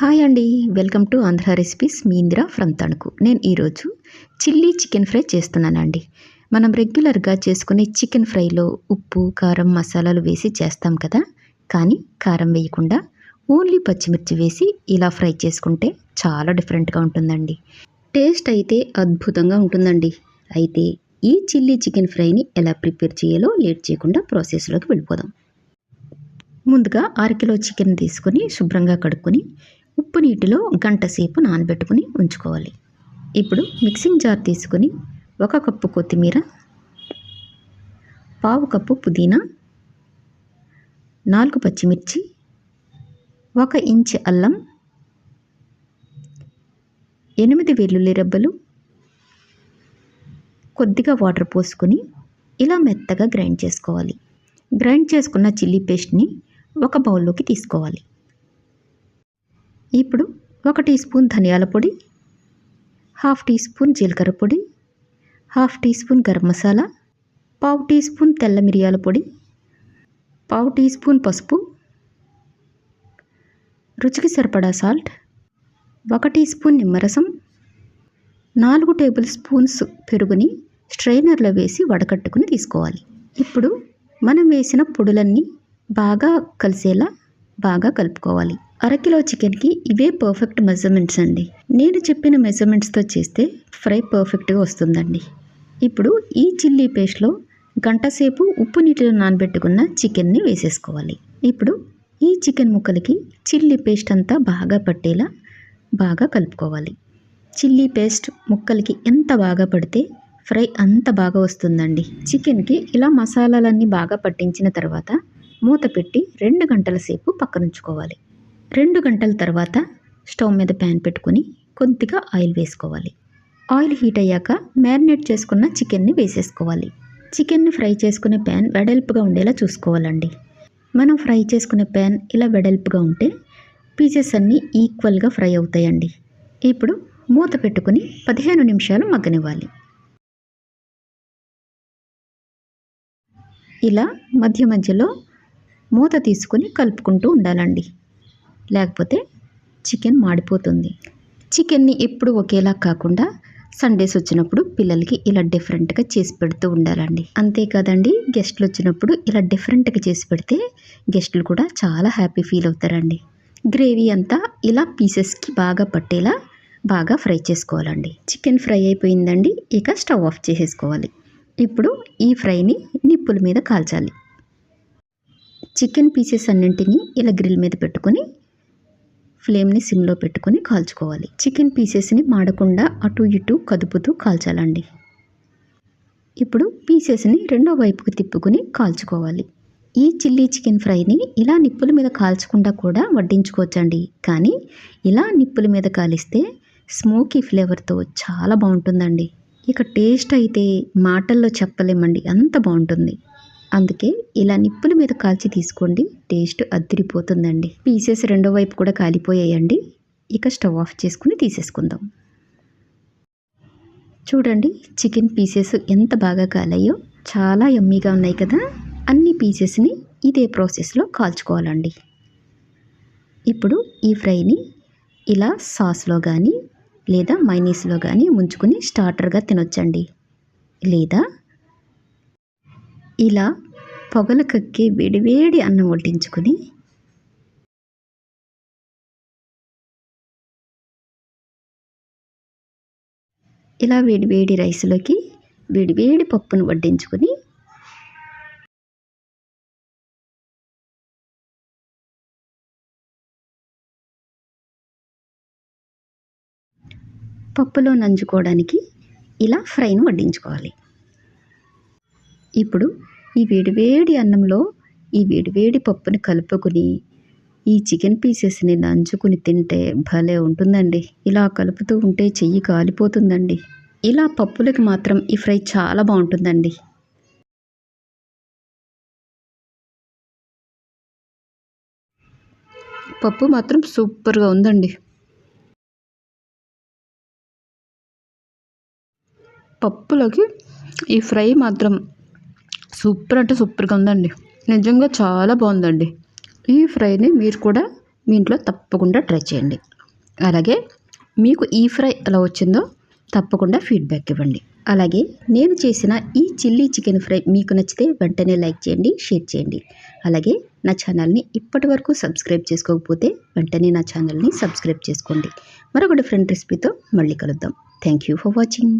Hi అండి. Welcome to Andhra recipes. Me Indira from Tanuku. నేను ఈరోజు చిల్లీ చికెన్ ఫ్రై చేస్తున్నానండి. మనం రెగ్యులర్గా చేసుకునే చికెన్ ఫ్రైలో ఉప్పు కారం మసాలాలు వేసి చేస్తాం కదా? కానీ కారం వేయకుండా ఓన్లీ పచ్చిమిర్చి వేసి ఇలా ఫ్రై చేసుకుంటే చాలా డిఫరెంట్గా ఉంటుందండి. టేస్ట్ అయితే అద్భుతంగా ఉంటుందండి. అయితే ఈ చిల్లీ చికెన్ ఫ్రైని ఎలా ప్రిపేర్ చేయాలో లేట్ చేయకుండా ప్రాసెస్లోకి వెళ్ళిపోదాం. ముందుగా అరకిలో చికెన్ తీసుకొని శుభ్రంగా కడుక్కొని ఉప్పు నీటిలో గంట సేపు నానబెట్టుకుని ఉంచుకోవాలి. ఇప్పుడు మిక్సింగ్ జార్ తీసుకొని ఒక కప్పు కొత్తిమీర పావు కప్పు పుదీనా నాలుగు పచ్చిమిర్చి ఒక ఇంచు అల్లం ఎనిమిది వెల్లుల్లి రెబ్బలు కొద్దిగా వాటర్ పోసుకొని ఇలా మెత్తగా గ్రైండ్ చేసుకోవాలి. గ్రైండ్ చేసుకున్న చిల్లీ పేస్ట్ని ఒక బౌల్లోకి తీసుకోవాలి. ఇప్పుడు ఒక టీ స్పూన్ ధనియాల పొడి హాఫ్ టీ స్పూన్ జీలకర్ర పొడి half teaspoon garam masala పావు టీ స్పూన్ తెల్ల మిరియాల పొడి పావు టీ స్పూన్ పసుపు రుచికి సరిపడా సాల్ట్ ఒక టీ స్పూన్ నిమ్మరసం నాలుగు టేబుల్ స్పూన్స్ పెరుగుని స్ట్రైనర్లో వేసి వడకట్టుకుని తీసుకోవాలి. ఇప్పుడు మనం వేసిన పొడులన్నీ బాగా కలిసేలా బాగా కలుపుకోవాలి. అరకిలో చికెన్కి ఇవే పర్ఫెక్ట్ మెజర్మెంట్స్ అండి. నేను చెప్పిన మెజర్మెంట్స్తో చేస్తే ఫ్రై పర్ఫెక్ట్గా వస్తుందండి. ఇప్పుడు ఈ చిల్లీ పేస్ట్లో గంట సేపు ఉప్పు నీటిలో నానబెట్టుకున్న చికెన్ని వేసేసుకోవాలి. ఇప్పుడు ఈ చికెన్ ముక్కలకి చిల్లీ పేస్ట్ అంతా బాగా పట్టేలా బాగా కలుపుకోవాలి. చిల్లీ పేస్ట్ ముక్కలకి ఎంత బాగా పడితే ఫ్రై అంత బాగా వస్తుందండి. చికెన్కి ఇలా మసాలాలన్నీ బాగా పట్టించిన తర్వాత మూత పెట్టి రెండు గంటల సేపు పక్కనుంచుకోవాలి. రెండు గంటల తర్వాత స్టవ్ మీద ప్యాన్ పెట్టుకుని కొద్దిగా ఆయిల్ వేసుకోవాలి. ఆయిల్ హీట్ అయ్యాక మ్యారినేట్ చేసుకున్న చికెన్ని వేసేసుకోవాలి. చికెన్ని ఫ్రై చేసుకునే ప్యాన్ వెడల్పుగా ఉండేలా చూసుకోవాలండి. మనం ఫ్రై చేసుకునే ప్యాన్ ఇలా వెడల్పుగా ఉంటే పీసెస్ అన్నీ ఈక్వల్గా ఫ్రై అవుతాయండి. ఇప్పుడు మూత పెట్టుకుని పదిహేను నిమిషాలు మగ్గనివ్వాలి. ఇలా మధ్య మధ్యలో మూత తీసుకొని కలుపుకుంటూ ఉండాలండి. లేకపోతే చికెన్ మాడిపోతుంది. చికెన్ని ఎప్పుడు ఒకేలా కాకుండా సండేస్ వచ్చినప్పుడు పిల్లలకి ఇలా డిఫరెంట్గా చేసి పెడుతూ ఉండాలండి. అంతేకాదండి గెస్ట్లు వచ్చినప్పుడు ఇలా డిఫరెంట్గా చేసి పెడితే గెస్ట్లు కూడా చాలా హ్యాపీ ఫీల్ అవుతారండి. గ్రేవీ అంతా ఇలా పీసెస్కి బాగా పట్టేలా బాగా ఫ్రై చేసుకోవాలండి. చికెన్ ఫ్రై అయిపోయిందండి ఇక స్టవ్ ఆఫ్ చేసేసుకోవాలి. ఇప్పుడు ఈ ఫ్రైని నిప్పుల మీద కాల్చాలి. చికెన్ పీసెస్ అన్నింటినీ ఇలా గ్రిల్ మీద పెట్టుకొని ఫ్లేమ్ని సిమ్లో పెట్టుకొని కాల్చుకోవాలి. చికెన్ పీసెస్ని మాడకుండా అటు ఇటు కదుపుతూ కాల్చాలండి. ఇప్పుడు పీసెస్ని రెండో వైపుకు తిప్పుకొని కాల్చుకోవాలి. ఈ చిల్లీ చికెన్ ఫ్రైని ఇలా నిప్పుల మీద కాల్చకుండా కూడా వడ్డించుకోవచ్చండి. కానీ ఇలా నిప్పుల మీద కాలిస్తే స్మోకీ ఫ్లేవర్తో చాలా బాగుంటుందండి. ఇక టేస్ట్ అయితే మాటల్లో చెప్పలేమండి. అంత బాగుంటుంది. అందుకే ఇలా నిప్పుల మీద కాల్చి తీసుకోండి. టేస్ట్ అద్దరిపోతుందండి. పీసెస్ రెండో వైపు కూడా కాలిపోయాయండి. ఇక స్టవ్ ఆఫ్ చేసుకుని తీసేసుకుందాం. చూడండి చికెన్ పీసెస్ ఎంత బాగా కాలాయో. చాలా ఎమ్మీగా ఉన్నాయి కదా. అన్ని పీసెస్ని ఇదే ప్రాసెస్లో కాల్చుకోవాలండి. ఇప్పుడు ఈ ఫ్రైని ఇలా సాస్లో కానీ లేదా మైనీస్లో కానీ ముంచుకుని స్టార్టర్గా తినొచ్చండి. లేదా ఇలా పొగలు కక్కి వేడివేడి అన్నం వడ్డించుకొని ఇలా వేడివేడి రైస్లోకి వేడివేడి పప్పును వడ్డించుకొని పప్పులో నంజుకోవడానికి ఇలా ఫ్రైను వడ్డించుకోవాలి. ఇప్పుడు ఈ వేడివేడి అన్నంలో ఈ వేడివేడి పప్పుని కలుపుకొని ఈ చికెన్ పీసెస్ని నంచుకుని తింటే భలే ఉంటుందండి. ఇలా కలుపుతూ ఉంటే చెయ్యి కాలిపోతుందండి. ఇలా పప్పులకి మాత్రం ఈ ఫ్రై చాలా బాగుంటుందండి. పప్పు మాత్రం సూపర్గా ఉందండి. పప్పులకి ఈ ఫ్రై మాత్రం సూపర్ అంటే సూపర్గా ఉందండి. నిజంగా చాలా బాగుందండి. ఈ ఫ్రైని మీరు కూడా మీ ఇంట్లో తప్పకుండా ట్రై చేయండి. అలాగే మీకు ఈ ఫ్రై ఎలా వచ్చిందో తప్పకుండా ఫీడ్బ్యాక్ ఇవ్వండి. అలాగే నేను చేసిన ఈ చిల్లీ చికెన్ ఫ్రై మీకు నచ్చితే వెంటనే లైక్ చేయండి షేర్ చేయండి. అలాగే నా ఛానల్ని ఇప్పటి వరకు సబ్స్క్రైబ్ చేసుకోకపోతే వెంటనే నా ఛానల్ని సబ్స్క్రైబ్ చేసుకోండి. మరొక డిఫరెంట్ రెసిపీతో మళ్ళీ కలుద్దాం. Thank you for watching.